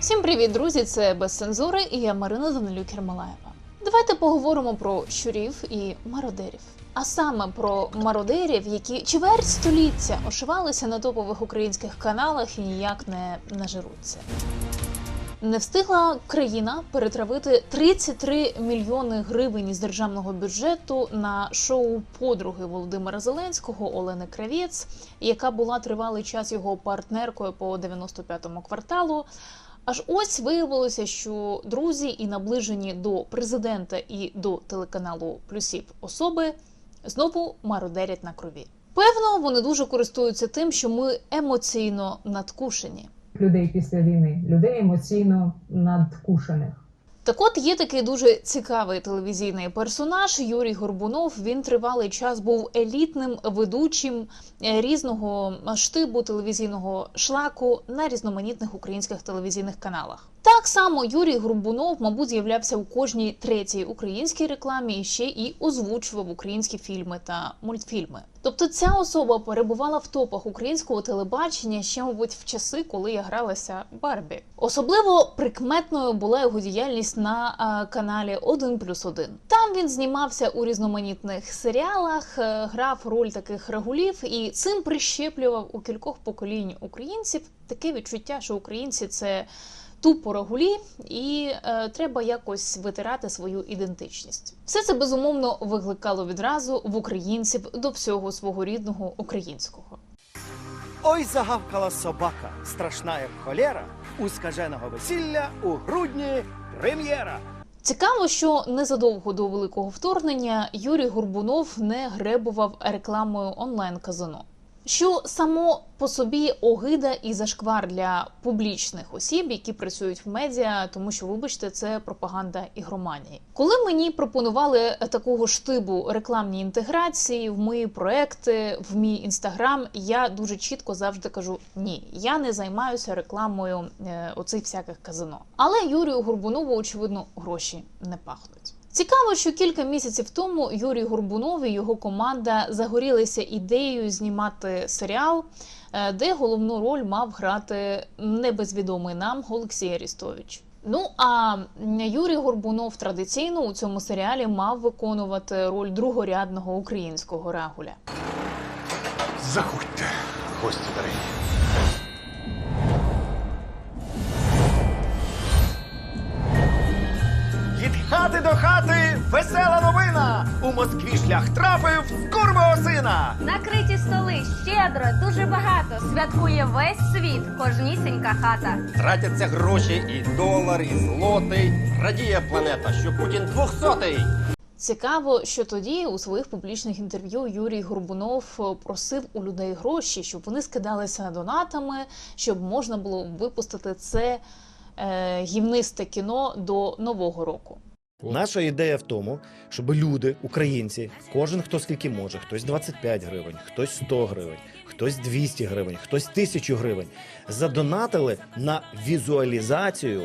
Всім привіт, друзі! Це без цензури і я Марина Данилюк Ермолаєва. Давайте поговоримо про щурів і мародерів. А саме про мародерів, які чверть століття ошивалися на топових українських каналах і ніяк не нажируться. Не встигла країна перетравити 33 мільйони гривень із державного бюджету на шоу подруги Володимира Зеленського Олени Кравець, яка була тривалий час його партнеркою по 95-му кварталу. Аж ось виявилося, що друзі і наближені до президента і до телеканалу Плюсів особи знову мародерять на крові. Певно, вони дуже користуються тим, що ми емоційно надкушені. людей після війни, людей емоційно надкушених. Так от є такий дуже цікавий телевізійний персонаж Юрій Горбунов. Він тривалий час був елітним ведучим е, різного штибу телевізійного шлаку на різноманітних українських телевізійних каналах. Так само Юрій Горбунов, мабуть, з'являвся у кожній третій українській рекламі і ще і озвучував українські фільми та мультфільми. Тобто ця особа перебувала в топах українського телебачення ще, мабуть, в часи, коли я гралася Барбі. Особливо прикметною була його діяльність на а, каналі 1 плюс 1. Там він знімався у різноманітних серіалах, е, грав роль таких регулів і цим прищеплював у кількох поколінь українців таке відчуття, що українці це тупо рагулі, і е, треба якось витирати свою ідентичність. Все це безумовно викликало відразу в українців до всього свого рідного українського. Ой, загавкала собака, страшна як холєра, у скаженого весілля у грудні прем'єра. Цікаво, що незадовго до великого вторгнення Юрій Горбунов не гребував рекламою онлайн-казино. Що само по собі огида і зашквар для публічних осіб, які працюють в медіа, тому що, вибачте, це пропаганда ігроманії. Коли мені пропонували такого штибу рекламні інтеграції в мої проекти, в мій інстаграм, я дуже чітко завжди кажу: ні, я не займаюся рекламою е, оцих всяких казино. Але Юрію Горбунову, очевидно, гроші не пахнуть. Цікаво, що кілька місяців тому Юрій Горбунов і його команда загорілися ідеєю знімати серіал, е, де головну роль мав грати небезвідомий нам Олексій Арістович. Ну а Юрій Горбунов традиційно у цьому серіалі мав виконувати роль другорядного українського рагуля. Заходьте, гості дорогі. Хати до хати весела новина. У Москві шлях трапив з курвого сина. Накриті столи щедро, дуже багато. Святкує весь світ, кожнісінька хата. Тратяться гроші і долар, і злотий. Радіє планета, що Путін двохсотий. Цікаво, що тоді у своїх публічних інтерв'ю Юрій Горбунов е, просив у людей гроші, щоб вони скидалися донатами, щоб можна було випустити це е, гімнисте кіно до нового року. Наша ідея в тому, щоб люди, українці, кожен хто скільки може, хтось 25 гривень, хтось 100 гривень, хтось 200 гривень, хтось 1000 гривень, задонатили на візуалізацію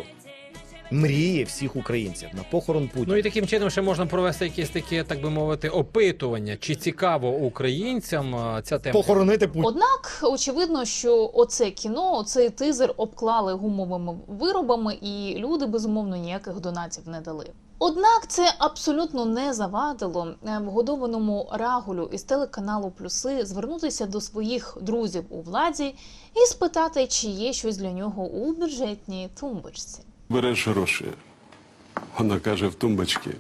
мрії всіх українців на похорон Путіна. Ну і таким чином ще можна провести якесь таке, так би мовити, опитування, чи цікаво українцям а, ця тема. Похоронити Путіна. Однак, очевидно, що оце кіно, оцей тизер обклали гумовими виробами, і люди безумовно ніяких донатів не дали. Однак це абсолютно не завадило е, вгодованому рагулю із телеканалу Плюси звернутися до своїх друзів у владі і спитати, чи є щось для нього у бюджетній тумбочці. Береш гроші. Вона каже в тумбочці.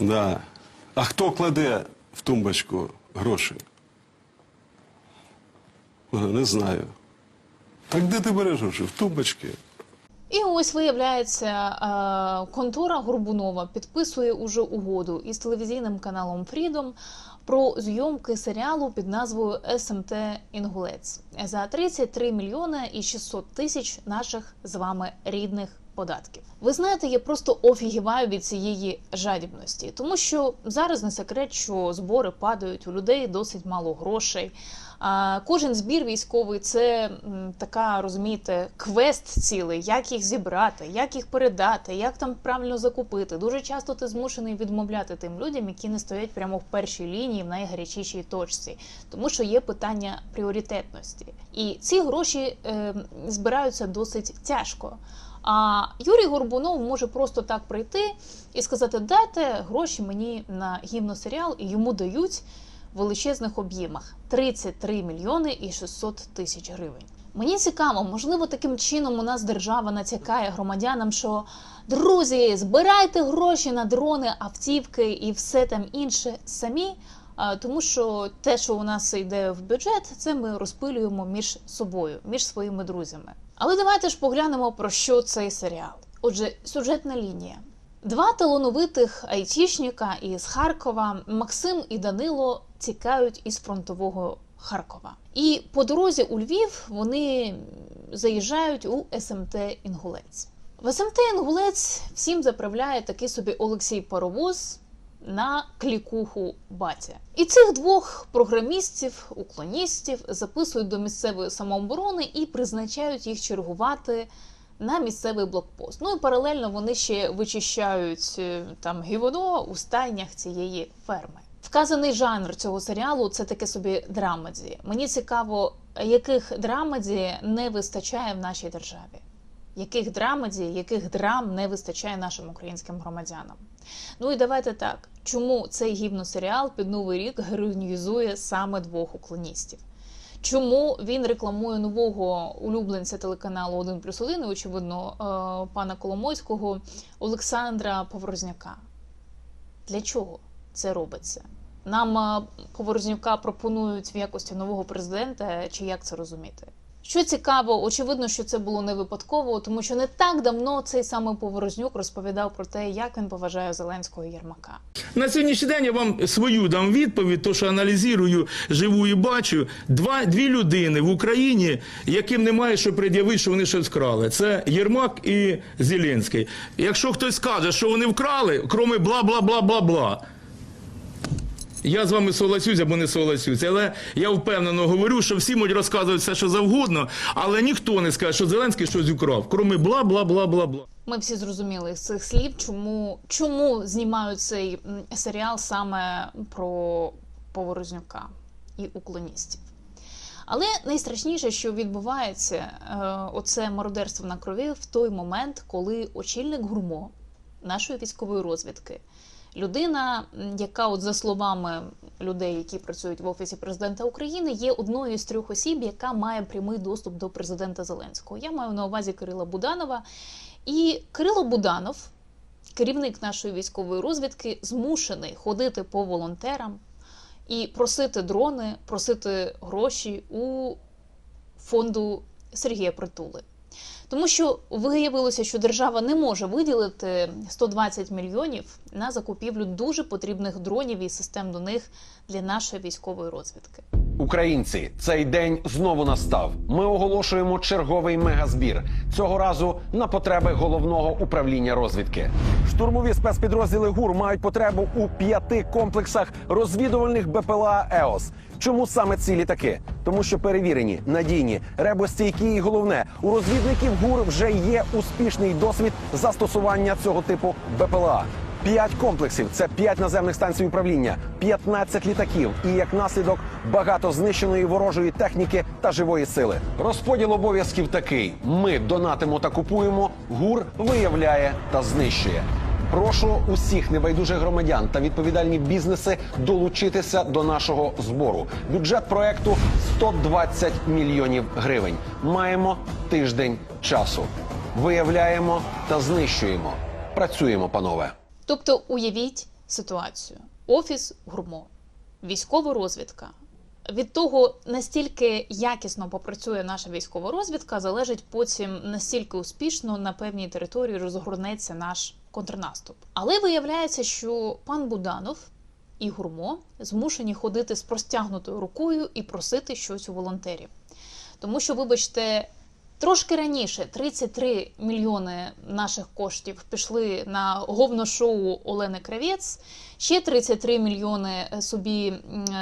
Да. А хто кладе в тумбочку гроші? Не знаю. Так де ти береш гроші? В тумбочці. І ось виявляється, е, контора Горбунова підписує уже угоду із телевізійним каналом Freedom про зйомки серіалу під назвою СМТ Інгулець. За 33 мільйони і 600 тисяч наших з вами рідних податків. Ви знаєте, я просто офігіваю від цієї жадібності, тому що зараз не секрет, що збори падають у людей досить мало грошей. А кожен збір військовий це така, розумієте, квест цілий, як їх зібрати, як їх передати, як там правильно закупити. Дуже часто ти змушений відмовляти тим людям, які не стоять прямо в першій лінії в найгарячішій точці, тому що є питання пріоритетності. І ці гроші е, збираються досить тяжко. А Юрій Горбунов може просто так прийти і сказати: дайте гроші мені на гімносеріал, і йому дають в величезних об'ємах 33 мільйони і 600 тисяч гривень. Мені цікаво, можливо, таким чином у нас держава натякає громадянам, що друзі, збирайте гроші на дрони, автівки і все там інше самі. Тому що те, що у нас йде в бюджет, це ми розпилюємо між собою, між своїми друзями. Але давайте ж поглянемо про що цей серіал. Отже, сюжетна лінія. Два талановитих айтішника із Харкова Максим і Данило тікають із фронтового Харкова. І по дорозі у Львів вони заїжджають у СМТ Інгулець. В СМТ Інгулець всім заправляє такий собі Олексій Паровоз на клікуху батя. І цих двох програмістів, уклоністів записують до місцевої самооборони і призначають їх чергувати на місцевий блокпост. Ну і паралельно вони ще вичищають е, там гівоно у стайнях цієї ферми. Вказаний жанр цього серіалу це таке собі драмеді. Мені цікаво, яких драмеді не вистачає в нашій державі. Яких драмеді, яких драм не вистачає нашим українським громадянам? Ну і давайте так: чому цей гівносеріал під новий рік героїнізує саме двох уклоністів? Чому він рекламує нового улюбленця телеканалу 1 плюс 1, очевидно, е, пана Коломойського Олександра Поворозняка? Для чого це робиться? Нам е, Поворознюка пропонують в якості нового президента, чи як це розуміти? Що цікаво, очевидно, що це було не випадково, тому що не так давно цей самий Поворознюк розповідав про те, як він поважає Зеленського Єрмака. На сьогоднішній день я вам свою дам відповідь, то що аналізую, живу і бачу. Два, дві людини в Україні, яким немає що пред'явити, що вони щось вкрали. Це Єрмак і Зеленський. Якщо хтось скаже, що вони вкрали, кроме бла бла бла бла бла. Я з вами согласюсь або не согласюсь, але я впевнено говорю, що всі можуть розказувати все, що завгодно, але ніхто не скаже, що Зеленський щось украв, кроме бла бла бла бла бла. Ми всі зрозуміли з цих слів, чому, чому знімають цей серіал саме про Поворознюка і уклоністів. Але найстрашніше, що відбувається, е, оце мародерство на крові в той момент, коли очільник гурмо нашої військової розвідки, людина, яка, от за словами людей, які працюють в офісі президента України, є одною з трьох осіб, яка має прямий доступ до президента Зеленського. Я маю на увазі Кирила Буданова. І Кирило Буданов, керівник нашої військової розвідки, змушений ходити по волонтерам і просити дрони, просити гроші у фонду Сергія Притули. Тому що виявилося, що держава не може виділити 120 мільйонів на закупівлю дуже потрібних дронів і систем до них для нашої військової розвідки. Українці, цей день знову настав. Ми оголошуємо черговий мегазбір. Цього разу на потреби головного управління розвідки. Штурмові спецпідрозділи ГУР мають потребу у п'яти комплексах розвідувальних БПЛА ЕОС. Чому саме ці літаки? Тому що перевірені, надійні, ребостійкі і головне, у розвідників ГУР вже є успішний досвід застосування цього типу БПЛА. П'ять комплексів це п'ять наземних станцій управління, 15 літаків і як наслідок багато знищеної ворожої техніки та живої сили. Розподіл обов'язків такий: ми донатимо та купуємо, гур виявляє та знищує. Прошу усіх небайдужих громадян та відповідальні бізнеси долучитися до нашого збору. Бюджет проекту 120 мільйонів гривень. Маємо тиждень часу. Виявляємо та знищуємо. Працюємо, панове. Тобто уявіть ситуацію: офіс гурмо, військова розвідка. Від того, настільки якісно попрацює наша військова розвідка, залежить потім настільки успішно на певній території розгорнеться наш контрнаступ. Але виявляється, що пан Буданов і гурмо змушені ходити з простягнутою рукою і просити щось у волонтерів. Тому що, вибачте, Трошки раніше 33 мільйони наших коштів пішли на говношоу Олени Кравець. Ще 33 мільйони собі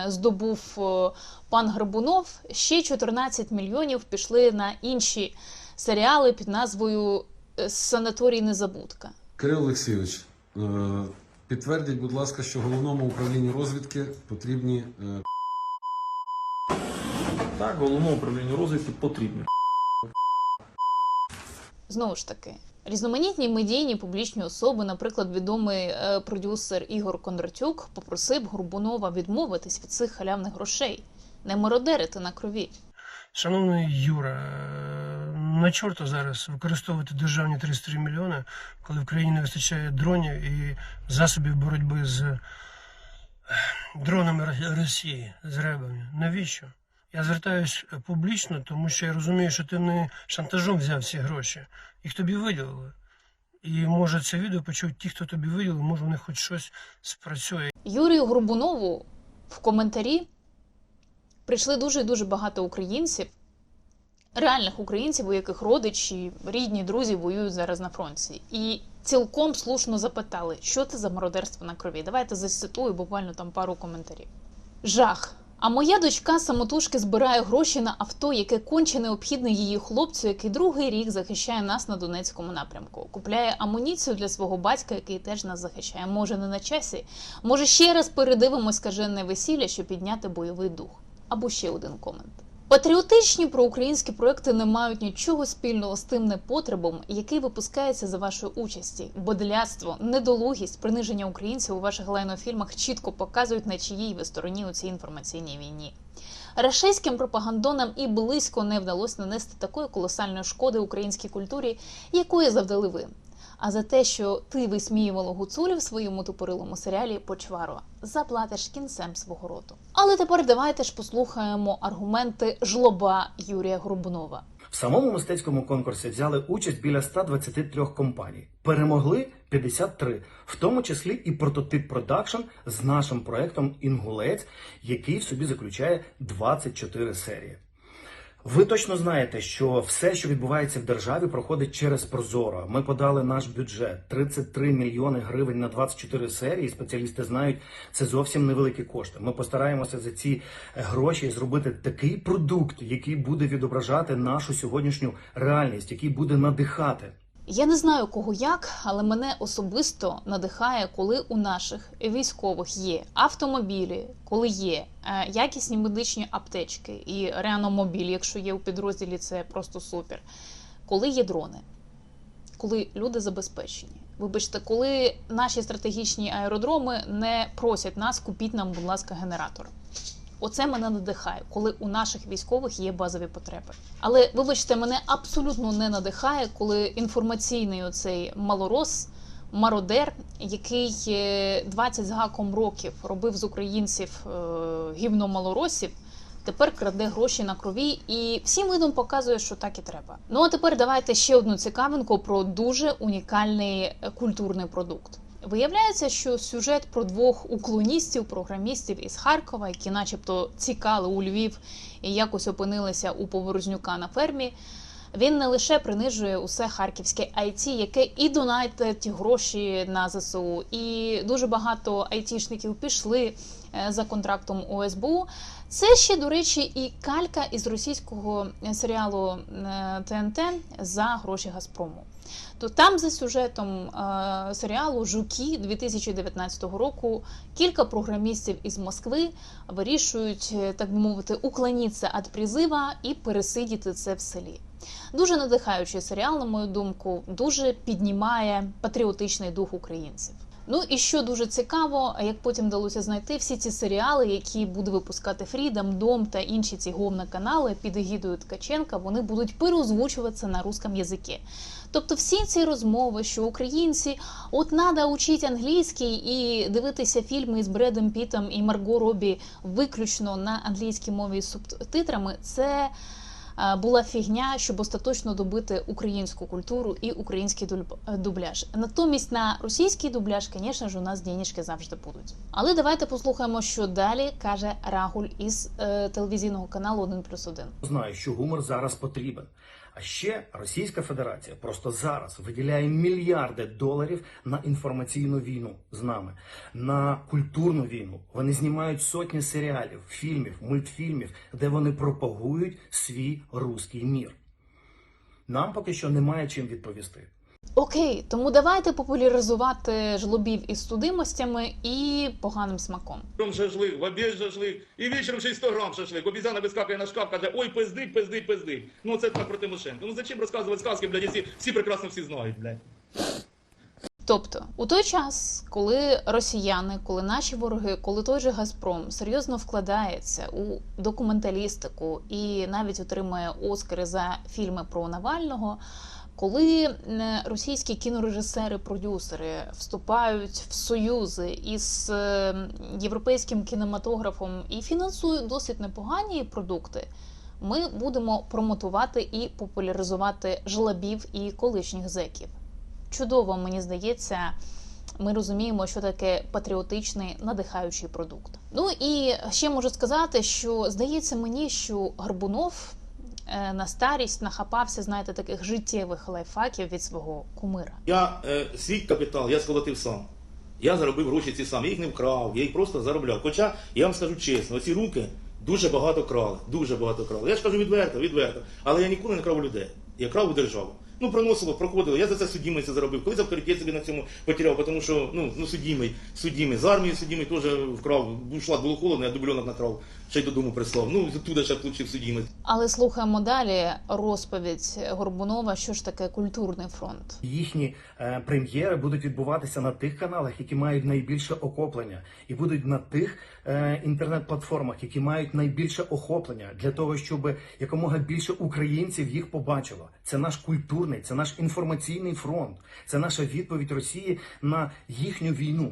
здобув е, пан Грабунов. Ще 14 мільйонів пішли на інші серіали під назвою е, Санаторій Незабудка. Кирил Олексійович, е, підтвердіть, будь ласка, що головному управлінню розвідки потрібні е, Так, головному управлінню розвідки потрібні. Знову ж таки, різноманітні медійні публічні особи, наприклад, відомий е, продюсер Ігор Кондратюк, попросив Горбунова відмовитись від цих халявних грошей, не мародерити на крові. Шановний Юра, на чорта зараз використовувати державні 33 мільйони, коли в країні не вистачає дронів і засобів боротьби з е, дронами Росії, з ребами. Навіщо? Я звертаюсь публічно, тому що я розумію, що ти не шантажом взяв ці гроші. Їх тобі виділили. І може це відео почують ті, хто тобі виділив, може в них хоч щось спрацює. Юрію Горбунову в коментарі прийшли дуже дуже багато українців, реальних українців, у яких родичі, рідні, друзі воюють зараз на фронті. І цілком слушно запитали, що це за мародерство на крові. Давайте зацитую буквально там пару коментарів. Жах. А моя дочка самотужки збирає гроші на авто, яке конче необхідне її хлопцю, який другий рік захищає нас на Донецькому напрямку. Купляє амуніцію для свого батька, який теж нас захищає. Може, не на часі. Може, ще раз передивимось скажене весілля, щоб підняти бойовий дух. Або ще один комент. Патріотичні проукраїнські проекти не мають нічого спільного з тим непотребом, який випускається за вашої участі. Бодляцтво, недолугість, приниження українців у ваших лайнофільмах чітко показують, на чиїй ви стороні у цій інформаційній війні. Рашистським пропагандонам і близько не вдалося нанести такої колосальної шкоди українській культурі, якої завдали ви. А за те, що ти висміювала гуцулі в своєму тупорилому серіалі Почваро, заплатиш кінцем свого роту. Але тепер давайте ж послухаємо аргументи жлоба Юрія Горбунова. В самому мистецькому конкурсі взяли участь біля 123 компаній. Перемогли 53, в тому числі і прототип продакшн з нашим проектом Інгулець, який в собі заключає 24 серії. Ви точно знаєте, що все, що відбувається в державі, проходить через Прозоро. Ми подали наш бюджет 33 мільйони гривень на 24 серії. Спеціалісти знають, це зовсім невеликі кошти. Ми постараємося за ці е, гроші зробити такий продукт, який буде відображати нашу сьогоднішню реальність, який буде надихати. Я не знаю кого як, але мене особисто надихає, коли у наших військових є автомобілі, коли є е, якісні медичні аптечки і реаномобіль, якщо є у підрозділі, це просто супер. Коли є дрони, коли люди забезпечені. Вибачте, коли наші стратегічні аеродроми не просять нас, купіть нам, будь ласка, генератор. Оце мене надихає, коли у наших військових є базові потреби. Але вибачте, мене абсолютно не надихає, коли інформаційний оцей малорос, мародер, який е, 20 з гаком років робив з українців е, гівно малоросів. Тепер краде гроші на крові і всім видом показує, що так і треба. Ну а тепер давайте ще одну цікавинку про дуже унікальний е, культурний продукт. Виявляється, що сюжет про двох уклоністів, програмістів із Харкова, які, начебто, цікали у Львів і якось опинилися у Поворознюка на фермі. Він не лише принижує усе харківське IT, яке і донатить гроші на ЗСУ, і дуже багато айтішників пішли е, за контрактом у СБУ. Це ще, до речі, і калька із російського серіалу е, ТНТ за гроші Газпрому. То там за сюжетом е, серіалу Жуки 2019 року кілька програмістів із Москви вирішують, е, так би мовити, уклонитися від призива і пересидіти це в селі. Дуже надихаючий серіал, на мою думку, дуже піднімає патріотичний дух українців. Ну і що дуже цікаво, як потім вдалося знайти всі ці серіали, які буде випускати Фрідом, Дом та інші ці говна канали під егідою Ткаченка, вони будуть переозвучуватися на русском язикі. Тобто всі ці розмови, що українці от надо учити англійський і дивитися фільми з Бредом Пітом і Марго Робі виключно на англійській мові з субтитрами, це була фігня, щоб остаточно добити українську культуру і український дуб- дубляж. Натомість на російський дубляж, звісно ж, у нас денежки завжди будуть. Але давайте послухаємо, що далі каже Рагуль із е, телевізійного каналу 1+,1. Знаю, що гумор зараз потрібен. А ще Російська Федерація просто зараз виділяє мільярди доларів на інформаційну війну з нами, на культурну війну. Вони знімають сотні серіалів, фільмів, мультфільмів, де вони пропагують свій руський мір. Нам поки що немає чим відповісти. Окей, тому давайте популяризувати жлобів із судимостями і поганим смаком. Утром шашлик, в обід шашлик, і й 100 грам шашлик. Обізяна вискакує на шкаф, каже, ой, пиздить, пиздить, пиздить. Ну це так про Тимошенко. Ну зачем розказувати сказки, блядь, всі, всі прекрасно всі знають, блядь. Тобто, у той час, коли росіяни, коли наші вороги, коли той же Газпром серйозно вкладається у документалістику і навіть отримує Оскари за фільми про Навального. Коли російські кінорежисери, продюсери вступають в союзи із е, європейським кінематографом і фінансують досить непогані продукти, ми будемо промотувати і популяризувати жлобів і колишніх зеків. Чудово, мені здається, ми розуміємо, що таке патріотичний надихаючий продукт. Ну і ще можу сказати, що здається мені, що Горбунов е, на старість нахапався, знаєте, таких життєвих лайфхаків від свого кумира. Я е, свій капітал, я сколотив сам. Я заробив гроші ці сам. Я їх не вкрав, я їх просто заробляв. Хоча я вам скажу чесно, ці руки дуже багато крали. Дуже багато крали. Я ж кажу відверто, відверто. Але я ніколи не крав людей. Я крав у державу. Ну, проносило, проходило. Я за це судімий це заробив. Колись авторитет собі на цьому потеряв, тому що ну, ну судімий, судімий. З армії судімий теж вкрав. Був шлак, було холодно, я дубльонок накрав, ще й додому прислав. Ну, туди ще отримав судімий. Але слухаємо далі розповідь Горбунова, що ж таке культурний фронт. Їхні е, прем'єри будуть відбуватися на тих каналах, які мають найбільше охоплення, і будуть на тих е, інтернет-платформах, які мають найбільше охоплення, для того, щоб якомога більше українців їх побачило. Це наш культурний, це наш інформаційний фронт, це наша відповідь Росії на їхню війну.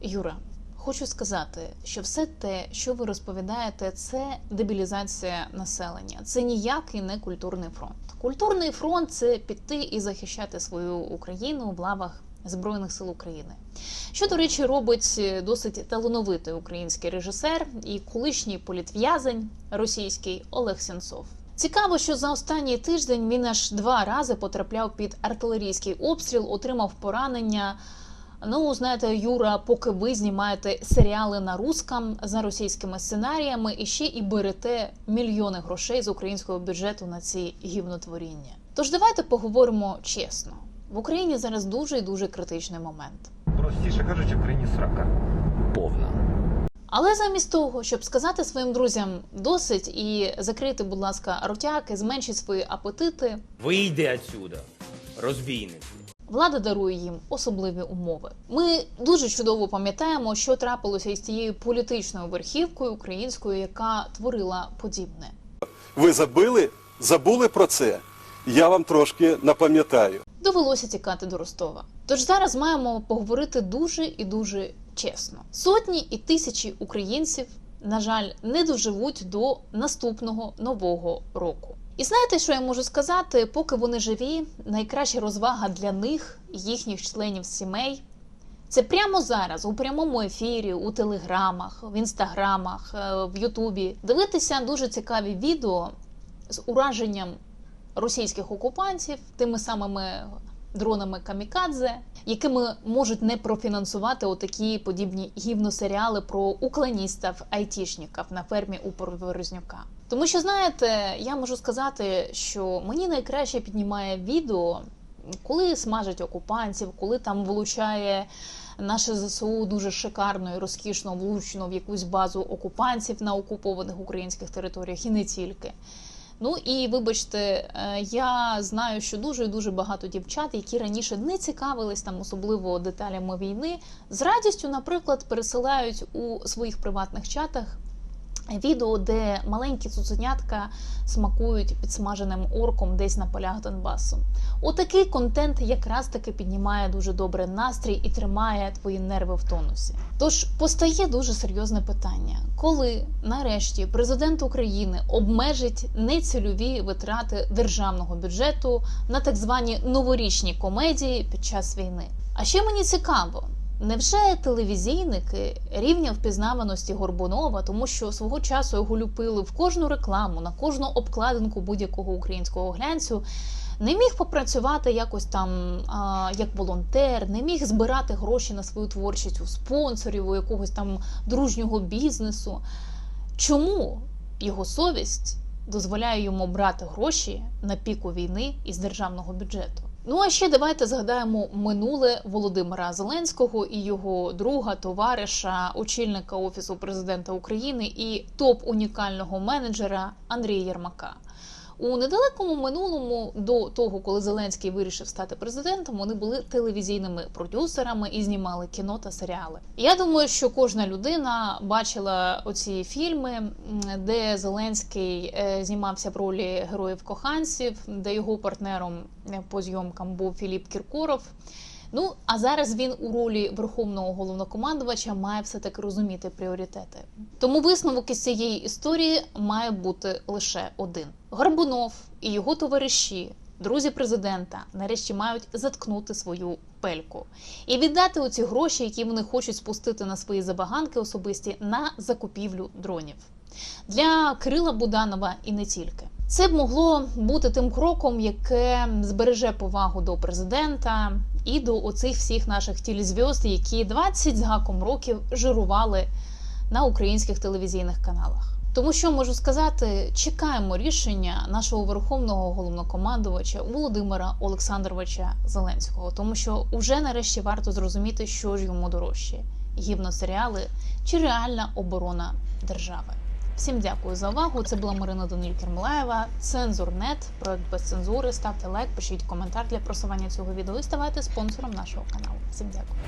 Юра, хочу сказати, що все те, що ви розповідаєте, це дебілізація населення. Це ніякий не культурний фронт. Культурний фронт це піти і захищати свою Україну в лавах Збройних сил України. Що, до речі, робить досить талановитий український режисер і колишній політв'язень російський Олег Сенцов. Цікаво, що за останній тиждень він аж два рази потрапляв під артилерійський обстріл, отримав поранення. Ну, знаєте, Юра, поки ви знімаєте серіали на русском за російськими сценаріями і ще і берете мільйони грошей з українського бюджету на ці гівнотворіння. Тож давайте поговоримо чесно. В Україні зараз дуже і дуже критичний момент. Простіше кажучи, в країні срака. Повна. Але замість того, щоб сказати своїм друзям досить і закрити, будь ласка, ротяки, зменшіть свої апетити, Вийди отсюда, розбійник. влада дарує їм особливі умови. Ми дуже чудово пам'ятаємо, що трапилося із тією політичною верхівкою українською, яка творила подібне. Ви забили? Забули про це? Я вам трошки напам'ятаю. Довелося тікати до Ростова. Тож зараз маємо поговорити дуже і дуже чесно. Сотні і тисячі українців, на жаль, не доживуть до наступного нового року. І знаєте, що я можу сказати? Поки вони живі, найкраща розвага для них, їхніх членів сімей. Це прямо зараз, у прямому ефірі, у телеграмах, в інстаграмах, е, в Ютубі. Дивитися дуже цікаві відео з ураженням російських окупантів тими самими дронами камікадзе, якими можуть не профінансувати отакі подібні гівносеріали про уклоністів, айтішників на фермі у Поворознюка. Тому що знаєте, я можу сказати, що мені найкраще піднімає відео, коли смажать окупантів, коли там влучає. Наше ЗСУ дуже шикарно і розкішно влучено в якусь базу окупантів на окупованих українських територіях, і не тільки. Ну і вибачте, е, я знаю, що дуже і дуже багато дівчат, які раніше не цікавились там особливо деталями війни, з радістю, наприклад, пересилають у своїх приватних чатах відео, де маленькі цуценятка смакують підсмаженим орком десь на полях Донбасу. Отакий контент якраз таки піднімає дуже добре настрій і тримає твої нерви в тонусі. Тож постає дуже серйозне питання: коли нарешті президент України обмежить нецільові витрати державного бюджету на так звані новорічні комедії під час війни? А ще мені цікаво. Невже телевізійники рівня впізнаваності Горбунова, тому що свого часу його люпили в кожну рекламу, на кожну обкладинку будь-якого українського глянцю, не міг попрацювати якось там а, як волонтер, не міг збирати гроші на свою творчість у спонсорів, у якогось там дружнього бізнесу. Чому його совість дозволяє йому брати гроші на піку війни із державного бюджету? Ну а ще давайте згадаємо минуле Володимира Зеленського і його друга, товариша, очільника офісу президента України і топ унікального менеджера Андрія Єрмака. У недалекому минулому до того, коли Зеленський вирішив стати президентом, вони були телевізійними продюсерами і знімали кіно та серіали. Я думаю, що кожна людина бачила оці фільми, де Зеленський е, знімався в ролі героїв коханців, де його партнером е, по зйомкам був Філіп Кіркоров. Ну а зараз він у ролі верховного головнокомандувача має все таки розуміти пріоритети. Тому висновок із цієї історії має бути лише один: Горбунов і його товариші, друзі президента, нарешті мають заткнути свою пельку і віддати оці гроші, які вони хочуть спустити на свої забаганки особисті на закупівлю дронів для Кирила Буданова і не тільки. Це б могло бути тим кроком, яке збереже повагу до президента і до оцих всіх наших тілізв'язд, які 20 з гаком років жирували на українських телевізійних каналах. Тому що можу сказати, чекаємо рішення нашого верховного головнокомандувача Володимира Олександровича Зеленського, тому що вже нарешті варто зрозуміти, що ж йому дорожче: гівносеріали чи реальна оборона держави. Всім дякую за увагу. Це була Марина Даниль Кермлаєва, Цензурнет, проект без цензури. Ставте лайк, пишіть коментар для просування цього відео і ставайте спонсором нашого каналу. Всім дякую.